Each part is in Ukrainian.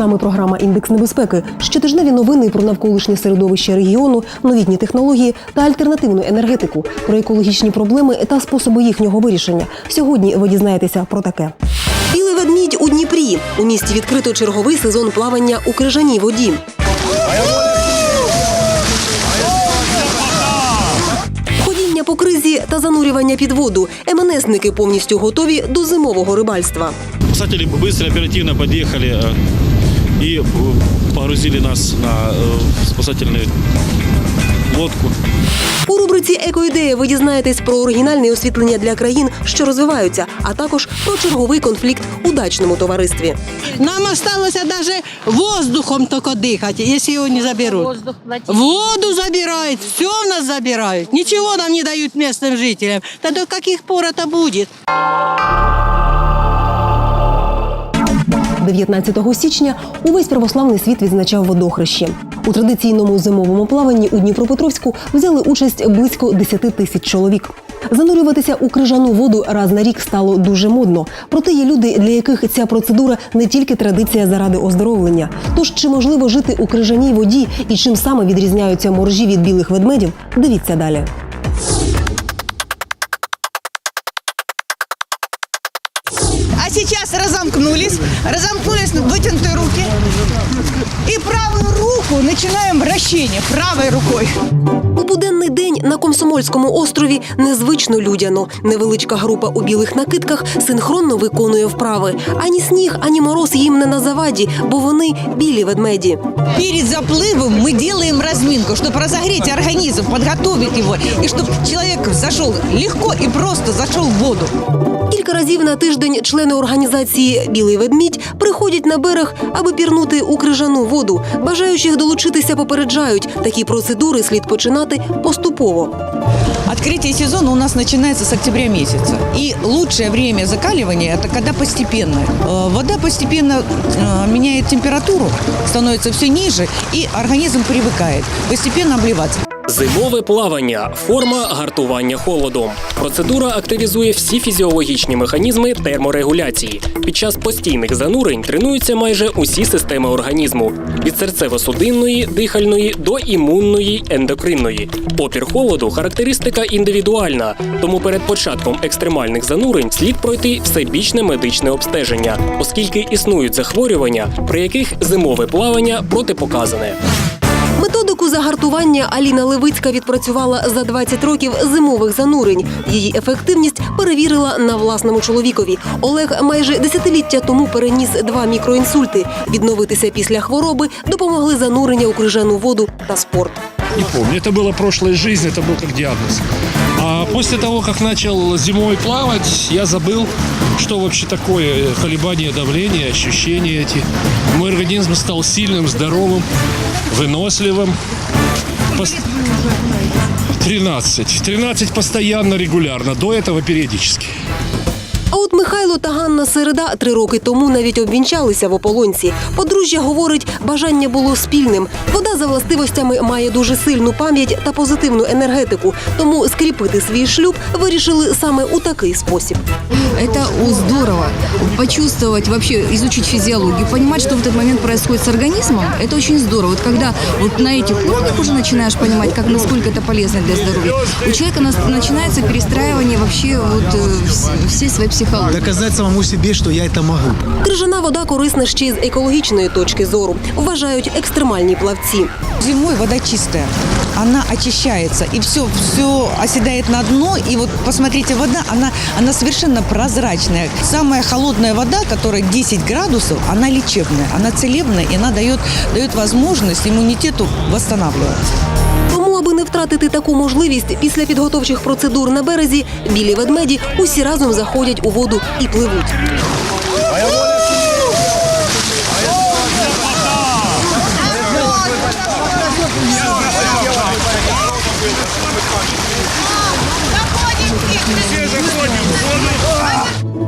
Вітаю! І з вами програма Індекс небезпеки. Щотижневі новини про навколишнє середовище регіону, новітні технології та альтернативну енергетику, про екологічні проблеми та способи їхнього вирішення. Сьогодні ви дізнаєтеся про таке. Білий ведмідь у Дніпрі. У місті відкрито черговий сезон плавання у крижаній воді. Ходіння по кризі та занурювання під воду. МНСники повністю готові до зимового рибальства. Спасатели быстро, оперативно подъехали э, и э, погрузили нас на э, спасательную лодку. У рубриці Екоідея ви дізнаєтесь про оригінальне освітлення для країн, що розвиваються, а також про черговий конфлікт у дачному товаристві. Нам осталось даже воздухом только дыхать, если его не заберут. Воздух платить. Воду забирают, все у нас забирают. Ничего нам не дают местным жителям. Да до каких пор это будет? 19 січня увесь православний світ відзначав водохрещі. У традиційному зимовому плаванні у Дніпропетровську взяли участь близько 10 тисяч чоловік. Занурюватися у крижану воду раз на рік стало дуже модно. Проте є люди, для яких ця процедура не тільки традиція заради оздоровлення. Тож чи можливо жити у крижаній воді і чим саме відрізняються моржі від білих ведмедів? Дивіться далі. А сейчас разомкнулись, правую руку начинаем вращение правой рукой. У буденний день на Комсомольському острові незвично людяно. Невеличка група у білих накидках синхронно виконує вправи. Ані сніг, ані мороз їм не на заваді, бо вони білі ведмеді. Перед заплывом мы делаем разминку, чтобы разогреть организм, подготовить его, и чтобы человек зашел легко и просто зашел в воду. Кілька разів на тиждень члени організації Білий ведмідь приходять на берег, аби пірнути у крижану воду. Бажаючих долучитися попереджають. Такі процедури слід починати поступово. Открытие сезона у нас начинается с октября месяца. И лучшее время закаливания – это когда постепенно. Э, Вода постепенно э, меняет температуру, становится все ниже, и организм привыкает постепенно обливаться. Зимове плавання форма гартування холодом. Процедура активізує всі фізіологічні механізми терморегуляції. Під час постійних занурень тренуються майже усі системи організму: від серцево-судинної, дихальної до імунної, ендокринної. Опір холоду характеристика індивідуальна, тому перед початком екстремальних занурень слід пройти всебічне медичне обстеження, оскільки існують захворювання, при яких зимове плавання протипоказане. Методику загартування Аліна Левицька відпрацювала за 20 років зимових занурень. Її ефективність перевірила на власному чоловікові. Олег майже десятиліття тому переніс два мікроінсульти. Відновитися після хвороби допомогли занурення у крижану воду та спорт. Не помню, это была прошлая жизнь, это был как диагноз. А после того, как начал зимой плавать, я забыл, что вообще такое колебание давления, ощущения эти. Мой организм стал сильным, здоровым, выносливым. Пос- 13. 13 постоянно, регулярно. До этого периодически. А от Михайло та Ганна Середа три роки тому навіть обвінчалися в ополонці. Подружжя говорить, бажання було спільним. Вода за властивостями має дуже сильну пам'ять та позитивну енергетику. Тому скріпити свій шлюб вирішили саме у такий спосіб. Это о, здорово. Почувствовать, вообще изучить физиологию, понимать, что в этот момент происходит с организмом, это очень здорово. Вот когда вот на этих уровнях уже начинаешь понимать, как насколько это полезно для здоровья, у человека нас- начинается перестраивание вообще вот э, вс- всей своей психологии. доказать самому себе, что я это могу. Крижана вода корисна ще й з екологічної точки зору, вважають екстремальні плавці. Зимой вода чистая, она очищается, и все, все оседает на дно. И вот посмотрите, вода, она, она совершенно прозрачная. Самая холодная вода, которая 10 градусов, она лечебная, она целебная, и она дает, дает возможность иммунитету восстанавливаться. Втратити таку можливість, після підготовчих процедур на березі білі ведмеді усі разом заходять у воду і пливуть.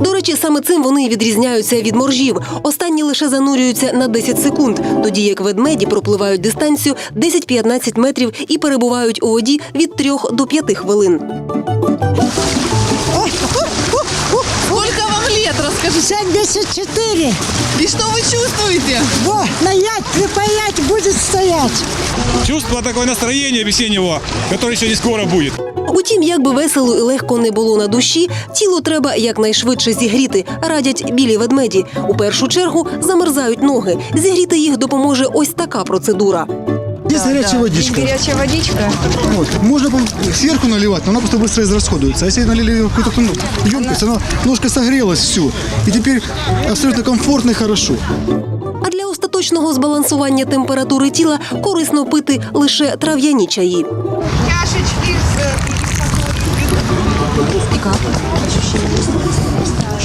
До речі, саме цим вони і відрізняються від моржів. Останні лише занурюються на 10 секунд, тоді як ведмеді пропливають дистанцію 10-15 метрів і перебувають у воді від 3 до 5 хвилин. Сколько вам лет, расскажите? 74. И что вы чувствуете? Во, наять, припаять будет стоять. Чувство такое настроение весеннего, которое еще не скоро будет. Утім, як би весело і легко не було на душі, тіло треба якнайшвидше зігріти, радять білі ведмеді. У першу чергу замерзають ноги. Зігріти їх допоможе ось така процедура. Есть горячая водичка. Горячая водичка. Вот. Можно по- сверху наливать, но она просто быстро израсходуется. А если налили в какую-то ну, емкость, она немножко согрелась, все. И теперь абсолютно комфортно и хорошо. А для остаточного збалансування температури тіла корисно пити лише трав'яні чаї.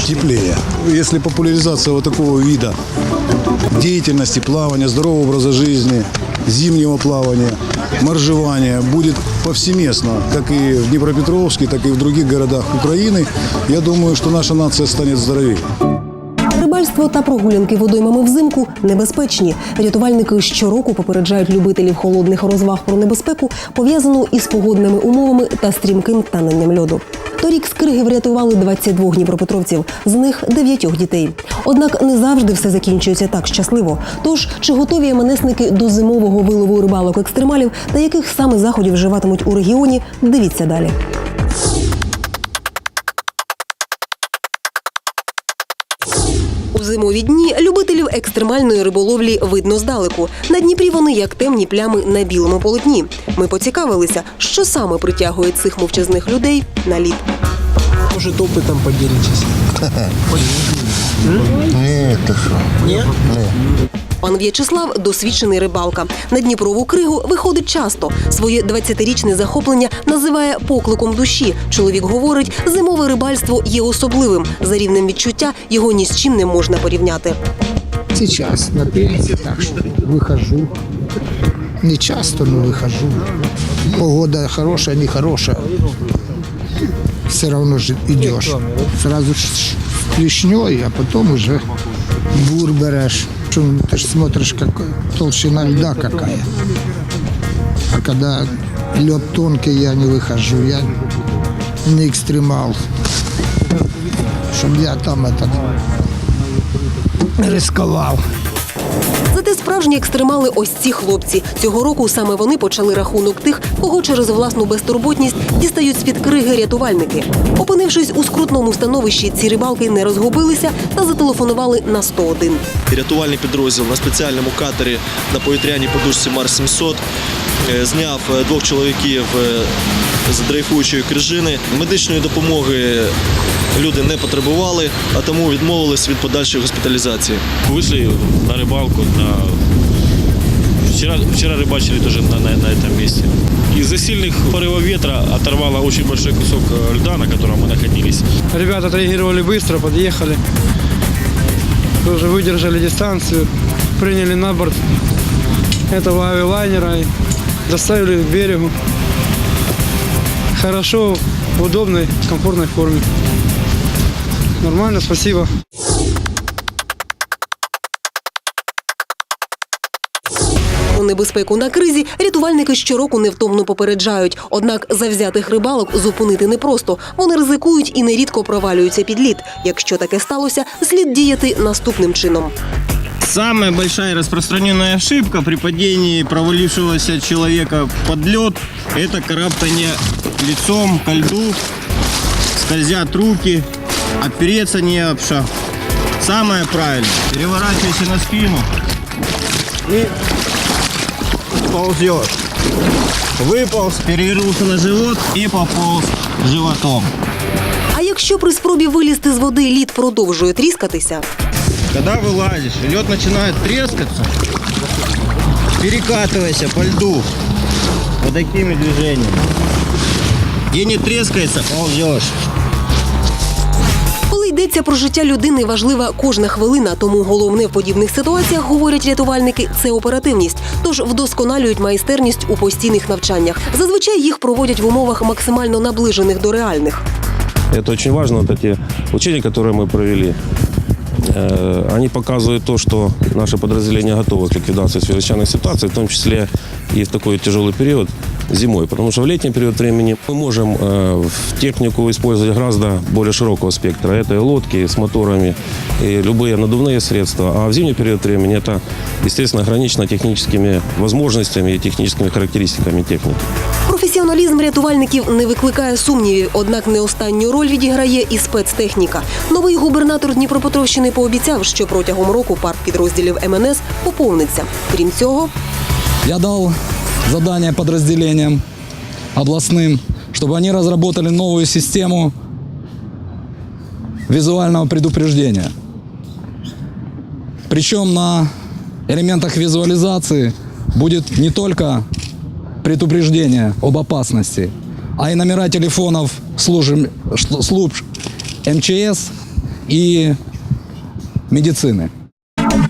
Теплее. Если популяризация вот такого вида деятельности, плавания, здорового образа жизни, зимнего плавания, моржевания будет повсеместно, как и в Днепропетровске, так и в других городах Украины, я думаю, что наша нация станет здоровее. Рибальство та прогулянки водоймами взимку небезпечні. Рятувальники щороку попереджають любителів холодних розваг про небезпеку, пов'язану із погодними умовами та стрімким таненням льоду. Торік з криги врятували 22 дніпропетровців, з них 9 дітей. Однак не завжди все закінчується так щасливо. Тож чи готові МНСники до зимового вилову рибалок екстремалів та яких саме заходів вживатимуть у регіоні? Дивіться далі. Зимові дні любителів екстремальної риболовлі видно здалеку. На Дніпрі вони як темні плями на білому полотні. Ми поцікавилися, що саме притягує цих мовчазних людей на лід. Может, опытом поделитесь? Пан В'ячеслав досвідчений рибалка. На Дніпрову кригу виходить часто. Своє 20-річне захоплення називає покликом душі. Чоловік говорить, зимове рибальство є особливим. За рівнем відчуття його ні з чим не можна порівняти. Сейчас на пенсии, так что выхожу. Не часто, но выхожу. Погода хорошая, не хорошая. Все равно же идешь. Сразу ж с клешней, а потом уже бур берешь. Ты же смотришь, как толщина льда какая. А когда лед тонкий, я не выхожу. Я не экстремал. Чтобы я там этот рисковал. Зате справжні екстремали ось ці хлопці. Цього року саме вони почали рахунок тих, кого через власну безтурботність дістають з-під криги рятувальники. Опинившись у скрутному становищі, ці рибалки не розгубилися та зателефонували на 101. Рятувальний підрозділ на спеціальному катері на повітряній подушці Марс 700 е, зняв е, двох чоловіків е, з дрейфуючої крижини. Медичної допомоги люди не потребували, а тому відмовились від подальшої госпіталізації. Вышли на рыбалку. На... Вчера, вчера рыбачили тоже на, на, на этом месте. Из-за сильных порывов ветра оторвало очень большой кусок э, льда, на котором мы находились. Ребята отреагировали быстро, подъехали. Тоже выдержали дистанцию, приняли на борт этого авиалайнера и доставили к берегу. Хорошо, в удобной, комфортной форме. Нормально, спасибо. У небезпеку на кризі рятувальники щороку невтомно попереджають. Однак завзятих рибалок зупинити непросто. Вони ризикують і нерідко провалюються під лід. Якщо таке сталося, слід діяти наступним чином. Самая большая распространенная ошибка при падении провалившегося человека под лед – это карабкание лицом ко льду, скользят руки, опереться не об шаг. Самое правильное – переворачивайся на спину и ползешь. Выполз, перевернулся на живот и пополз животом. А якщо при спробі вилізти з води лід продовжує тріскатися, Когда вылазишь, и лед начинает трескаться, перекатывайся по льду вот такими движениями. Где не трескается, ползешь. коли йдеться про життя людини, важлива кожна хвилина. Тому головне в подібних ситуаціях, говорять рятувальники, це оперативність. Тож вдосконалюють майстерність у постійних навчаннях. Зазвичай їх проводять в умовах максимально наближених до реальних. Это очень важно, вот эти учения, которые мы провели. Э, Они показывают то, что наши подразделения готовы к ликвидации чрезвычайных ситуаций, в том числе и в такой тяжелый период зимой. Потому что в летний период времени мы можем э, в технику использовать гораздо более широкого спектра. Это и лодки с моторами, и любые надувные средства. А в зимний период времени это, естественно, ограничено техническими возможностями и техническими характеристиками техники. Професіоналізм рятувальників не викликає сумнівів, однак не останню роль відіграє і спецтехніка. Новий губернатор Дніпропетровщини пообіцяв, що протягом року парк підрозділів МНС поповниться. Крім цього, Я дал задание подразделениям областным, чтобы они разработали новую систему визуального предупреждения. Причем на элементах визуализации будет не только предупреждение об опасности, а и номера телефонов служб, служб МЧС и медицины.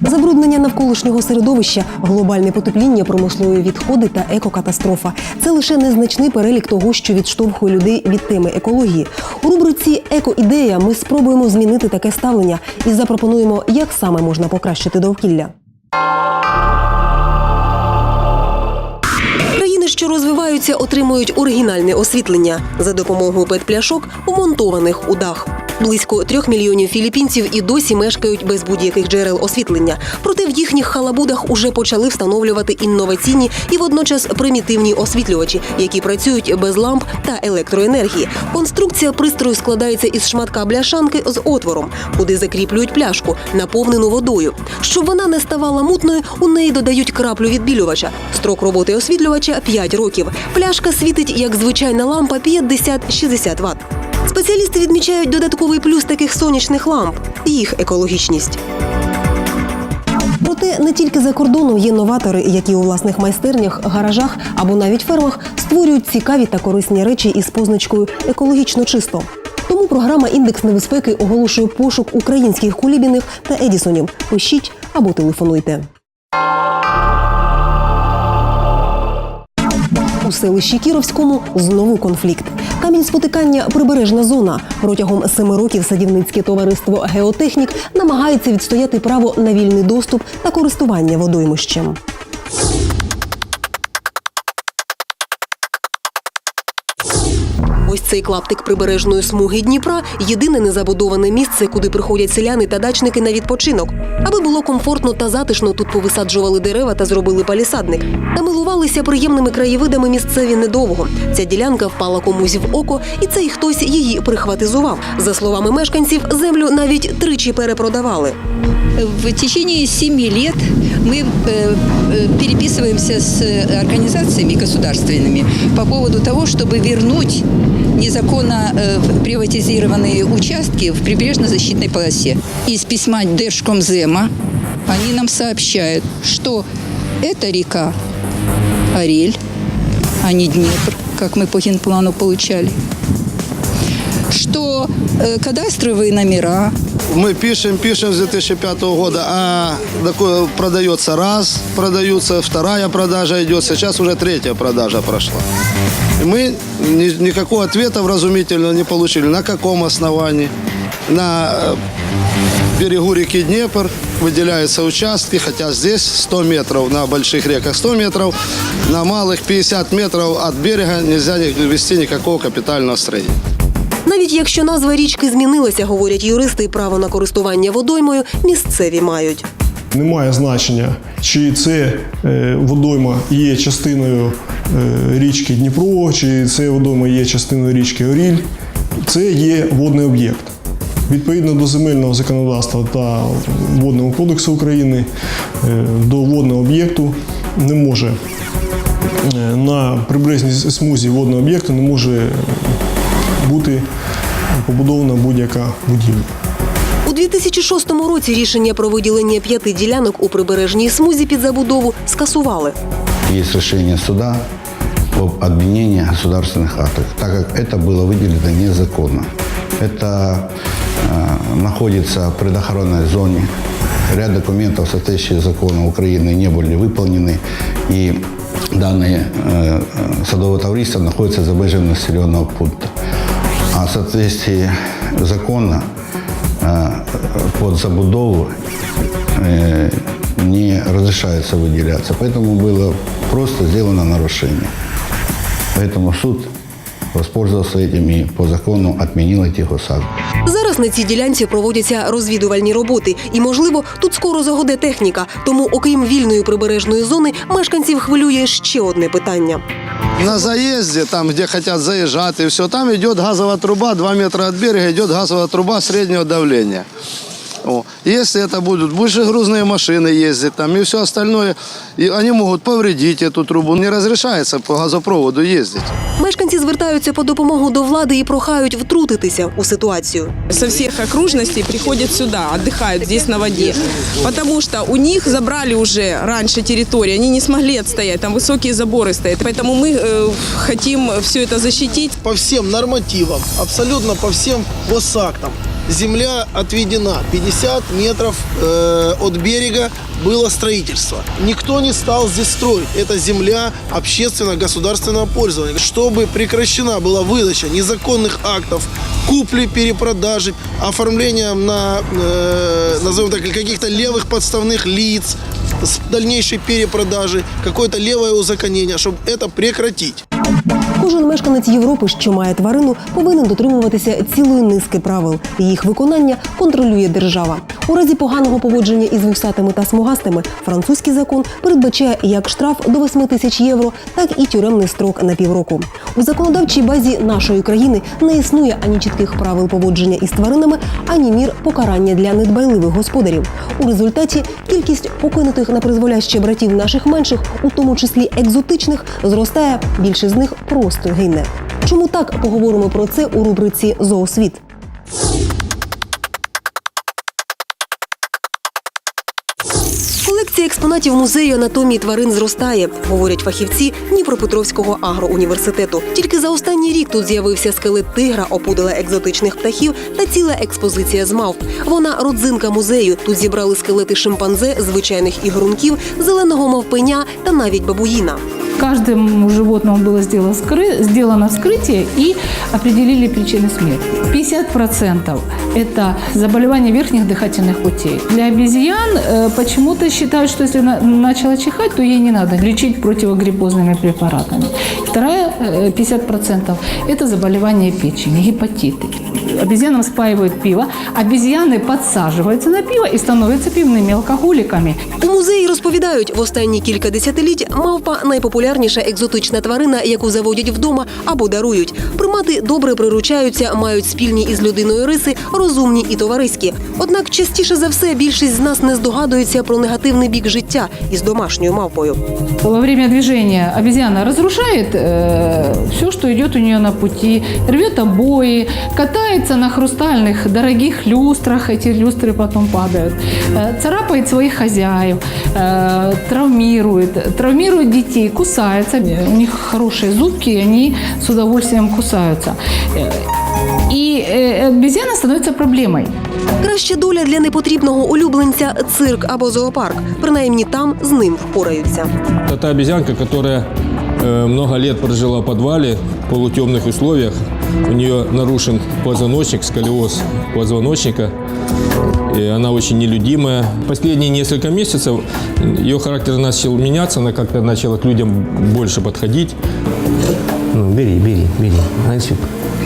забруднення навколишнього середовища, глобальне потепління, промислові відходи та екокатастрофа це лише незначний перелік того, що відштовхує людей від теми екології. У рубриці Екоідея ми спробуємо змінити таке ставлення і запропонуємо, як саме можна покращити довкілля. Розвиваються, отримують оригінальне освітлення за допомогою петпляшок, умонтованих у дах. Близько трьох мільйонів філіппінців і досі мешкають без будь-яких джерел освітлення. Проте в їхніх халабудах уже почали встановлювати інноваційні і водночас примітивні освітлювачі, які працюють без ламп та електроенергії. Конструкція пристрою складається із шматка бляшанки з отвором, куди закріплюють пляшку, наповнену водою. Щоб вона не ставала мутною, у неї додають краплю відбілювача. Строк роботи освітлювача 5 років. Пляшка світить як звичайна лампа 50-60 Вт. Спеціалісти відмічають додатковий плюс таких сонячних ламп їх екологічність. Проте не тільки за кордоном є новатори, які у власних майстернях, гаражах або навіть фермах створюють цікаві та корисні речі із позначкою екологічно чисто. Тому програма Індекс небезпеки оголошує пошук українських кулібіних та едісонів. Пишіть або телефонуйте. У селищі Кіровському знову конфлікт. Камінь спотикання прибережна зона. Протягом семи років садівницьке товариство Геотехнік намагається відстояти право на вільний доступ та користування водоймищем. цей клаптик прибережної смуги Дніпра єдине незабудоване місце, куди приходять селяни та дачники на відпочинок. Аби було комфортно та затишно, тут повисаджували дерева та зробили палісадник. Та милувалися приємними краєвидами місцеві недовго. Ця ділянка впала комусь в око, і цей хтось її прихватизував. За словами мешканців, землю навіть тричі перепродавали. В течение семи лет мы э, э, переписываемся с организациями государственными по поводу того, чтобы вернуть незаконно э, приватизированные участки в прибрежно-защитной полосе. Из письма Держкомзема они нам сообщают, что эта река Арель, а не Днепр, как мы по генплану получали, что э, кадастровые номера Мы пишем, пишем с 2005 года, а такое продается раз, продаются, вторая продажа идет, сейчас уже третья продажа прошла. И мы ни- никакого ответа вразумительного не получили. На каком основании? На э, берегу реки Днепр выделяются участки, хотя здесь 100 метров, на больших реках 100 метров, на малых 50 метров от берега нельзя вести никакого капитального строения. Навіть якщо назва річки змінилася, говорять юристи, право на користування водоймою місцеві мають. Немає значення, чи це е, водойма є частиною е, річки Дніпро, чи це водойма є частиною річки Оріль. Це є водний об'єкт. Відповідно до земельного законодавства та водного кодексу України е, до водного об'єкту не може на приберезній смузі водного об'єкту не може бути побудована будь-яка будівля. У 2006 році рішення про виділення п'яти ділянок у прибережній смузі під забудову скасували. Есть решение суда об обвинении государственных актов, так как это было выделено незаконно. Это э, находится в предохранной зоне. Ряд документов, соответствующих закону Украины, не были выполнены. И данное э, э, садовое товариство находится за межами населенного пункта. А в соответствии закона э, э, под забудову э, не разрешается выделяться. Поэтому было просто сделано нарушение. Поэтому суд воспользовался этим и по закону отменил эти госакты. Зараз на цій ділянці проводяться розвідувальні роботи, і можливо тут скоро загоде техніка. Тому, окрім вільної прибережної зони, мешканців хвилює ще одне питання. На заезде, там, где хотят заезжать, и все, там идет газовая труба, 2 метра от берега идет газовая труба среднего давления. О, Если это будут больше грузные машины ездить там и все остальное, и они могут повредить эту трубу. Не разрешается по газопроводу ездить. Мешканці звертаються по допомогу до влади і прохають втрутитися у ситуацію. со всех окружностей приходят сюда, отдыхают здесь на воде. Потому что у них забрали уже раньше территорию, они не смогли отстоять, там высокие заборы стоят. Поэтому мы э, хотим все это защитить. по всем нормативам, абсолютно по всем госактам. Земля отведена 50 метров э, от берега было строительство. Никто не стал здесь строить. Это земля общественно-государственного пользования. Чтобы прекращена была выдача незаконных актов, купли, перепродажи, оформления на, э, назовем так, каких-то левых подставных лиц, с дальнейшей перепродажи, какое-то левое узаконение, чтобы это прекратить. Кожен мешканець Європи, що має тварину, повинен дотримуватися цілої низки правил. Їх виконання контролює держава. У разі поганого поводження із вусатими та смугастими французький закон передбачає як штраф до 8 тисяч євро, так і тюремний строк на півроку. У законодавчій базі нашої країни не існує ані чітких правил поводження із тваринами, ані мір покарання для недбайливих господарів. У результаті кількість покинутих на призволяще братів наших менших, у тому числі екзотичних, зростає. Більше з них просто гине. Чому так поговоримо про це у рубриці Зоосвіт. Колекція експонатів музею анатомії тварин зростає, говорять фахівці Дніпропетровського агроуніверситету. Тільки за останній рік тут з'явився скелет тигра, опудала екзотичних птахів та ціла експозиція з мавп. Вона родзинка музею. Тут зібрали скелети шимпанзе, звичайних ігрунків, зеленого мавпеня та навіть бабуїна. Каждому животному было сделано, вскры- сделано вскрытие и определили причины смерти. 50% это заболевания верхних дыхательных путей. Для обезьян э, почему-то считают, что если на- начала чихать, то ей не надо лечить противогриппозными препаратами. Вторая э, 50% это заболевания печени, гепатиты. Обезьянам спаивают пиво, обезьяны подсаживаются на пиво и становятся пивными алкоголиками. У музеї розповідають, в останні кілька десятиліть мавпа найпопулярніша екзотична тварина, яку заводять вдома або дарують. Примати добре приручаються, мають спільні із людиною риси, розумні і товариські. Однак частіше за все більшість з нас не здогадується про негативний бік життя із домашньою мавпою. Во время движения обезьяна разрушает все, что идет у нее на пути, рвет обои, катается на хрустальных дорогих люстрах, эти люстры потом падают, э, царапает своих хозяев, э, травмирует, травмирует детей, кусается. У них хорошие зубки, и они с удовольствием кусаются. Э, И э, обезьяна становится проблемой. Краща доля для непотрібного улюбленця цирк або зоопарк. Принаймні там з ним впораються. Это та обезьянка, которая э, много лет прожила в подвале в полутемных условиях. У нее нарушен позвоночник, сколиоз позвоночника. И она очень нелюдимая. Последние несколько месяцев ее характер начал меняться, она как-то начала к людям больше подходить. Ну, бери, бери, бери, Ансюк.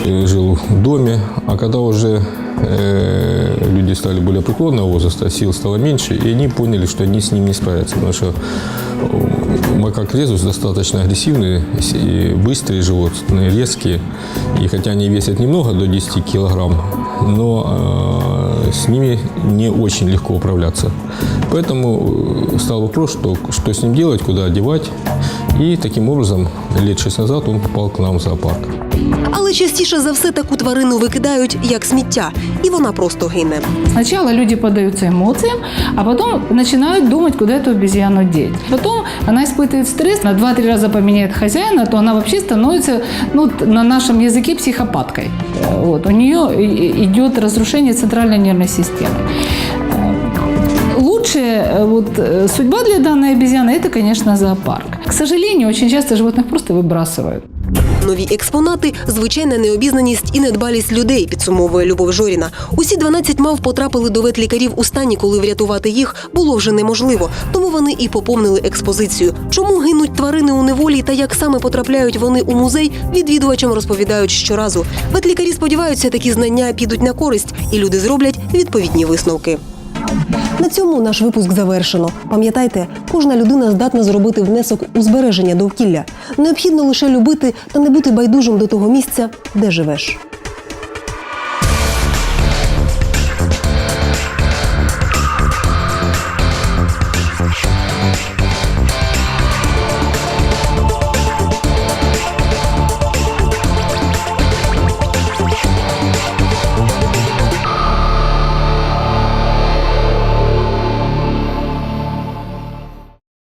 Жил в доме, а когда уже э, люди стали более преклонного возраста, сил стало меньше, и они поняли, что они с ним не справятся, потому что э, макак резус достаточно агрессивные, быстрые животные, резкие, и хотя они весят немного, до 10 килограмм, но э, с ними не очень легко управляться. Поэтому э, стал вопрос, что, что с ним делать, куда одевать, и таким образом лет 6 назад он попал к нам в зоопарк. Але частіше за все таку тварину викидають як сміття, і вона просто гине. Сначала люди поддаются эмоциям, а потом начинают думать, куда эту обезьяну деть. Потом она испытывает стресс, на 2-3 раза поменяет хозяина, то она вообще становится, ну, т- на нашем языке, психопаткой. Э, Вот. У нее и- идет разрушение центральной нервной системы. Э, Лучшая э, вот, э, судьба для данной обезьяны – это, конечно, зоопарк. К сожалению, очень часто животных просто выбрасывают. Нові експонати звичайна необізнаність і недбалість людей, підсумовує Любов Жоріна. Усі 12 мав потрапили до ветлікарів у стані, коли врятувати їх було вже неможливо. Тому вони і поповнили експозицію. Чому гинуть тварини у неволі та як саме потрапляють вони у музей, відвідувачам розповідають щоразу. Ветлікарі сподіваються, такі знання підуть на користь, і люди зроблять відповідні висновки. На цьому наш випуск завершено. Пам'ятайте, кожна людина здатна зробити внесок у збереження довкілля. Необхідно лише любити та не бути байдужим до того місця, де живеш.